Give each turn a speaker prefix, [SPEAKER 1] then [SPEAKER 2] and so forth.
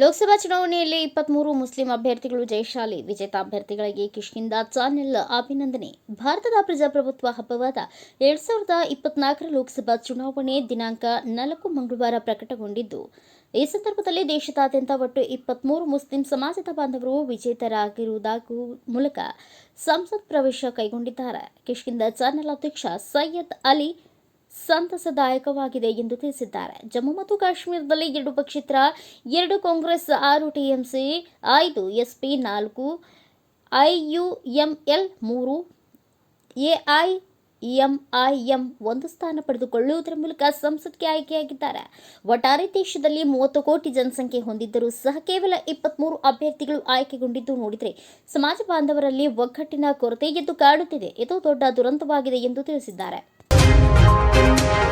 [SPEAKER 1] ಲೋಕಸಭಾ ಚುನಾವಣೆಯಲ್ಲಿ ಇಪ್ಪತ್ಮೂರು ಮುಸ್ಲಿಂ ಅಭ್ಯರ್ಥಿಗಳು ಜಯಶಾಲಿ. ವಿಜೇತ ಅಭ್ಯರ್ಥಿಗಳಿಗೆ ಕಿಶ್ಕಿಂದ ಚಾನೆಲ್ ಅಭಿನಂದನೆ. ಭಾರತದ ಪ್ರಜಾಪ್ರಭುತ್ವ ಹಬ್ಬವಾದ ಎರಡ್ ಸಾವಿರದ ಇಪ್ಪತ್ನಾಲ್ಕರ ಲೋಕಸಭಾ ಚುನಾವಣೆ ದಿನಾಂಕ ನಾಲ್ಕು ಮಂಗಳವಾರ ಪ್ರಕಟಗೊಂಡಿದ್ದು, ಈ ಸಂದರ್ಭದಲ್ಲಿ ದೇಶದಾದ್ಯಂತ ಒಟ್ಟು ಇಪ್ಪತ್ಮೂರು ಮುಸ್ಲಿಂ ಸಮಾಜದ ಬಾಂಧವರು ವಿಜೇತರಾಗಿರುವುದಾಗೂ ಮೂಲಕ ಸಂಸತ್ ಪ್ರವೇಶ ಕೈಗೊಂಡಿದ್ದಾರೆ. ಕಿಶ್ಕಿಂದ ಚಾನೆಲ್ ಅಧ್ಯಕ್ಷ ಸೈಯದ್ ಅಲಿ ಸಂತಸದಾಯಕವಾಗಿದೆ ಎಂದು ತಿಳಿಸಿದ್ದಾರೆ. ಜಮ್ಮು ಮತ್ತು ಕಾಶ್ಮೀರದಲ್ಲಿ ಎರಡು ಪಕ್ಷೇತರ ಎರಡು ಕಾಂಗ್ರೆಸ್, ಆರು ಟಿಎಂಸಿ, ಐದು ಎಸ್ಪಿ, ನಾಲ್ಕು ಐಯುಎಂಎಲ್, ಮೂರು ಎಐಎಂಐಎಂ ಒಂದು ಸ್ಥಾನ ಪಡೆದುಕೊಳ್ಳುವುದರ ಮೂಲಕ ಸಂಸತ್ಗೆ ಆಯ್ಕೆಯಾಗಿದ್ದಾರೆ. ಒಟ್ಟಾರೆ ದೇಶದಲ್ಲಿ ಮೂವತ್ತು ಕೋಟಿ ಜನಸಂಖ್ಯೆ ಹೊಂದಿದ್ದರೂ ಸಹ ಕೇವಲ ಇಪ್ಪತ್ಮೂರು ಅಭ್ಯರ್ಥಿಗಳು ಆಯ್ಕೆಗೊಂಡಿದ್ದು ನೋಡಿದರೆ ಸಮಾಜ ಬಾಂಧವರಲ್ಲಿ ಒಗ್ಗಟ್ಟಿನ ಕೊರತೆ ಎದ್ದು ಕಾಡುತ್ತಿದೆ. ಇದು ದೊಡ್ಡ ದುರಂತವಾಗಿದೆ ಎಂದು ತಿಳಿಸಿದ್ದಾರೆ. thank you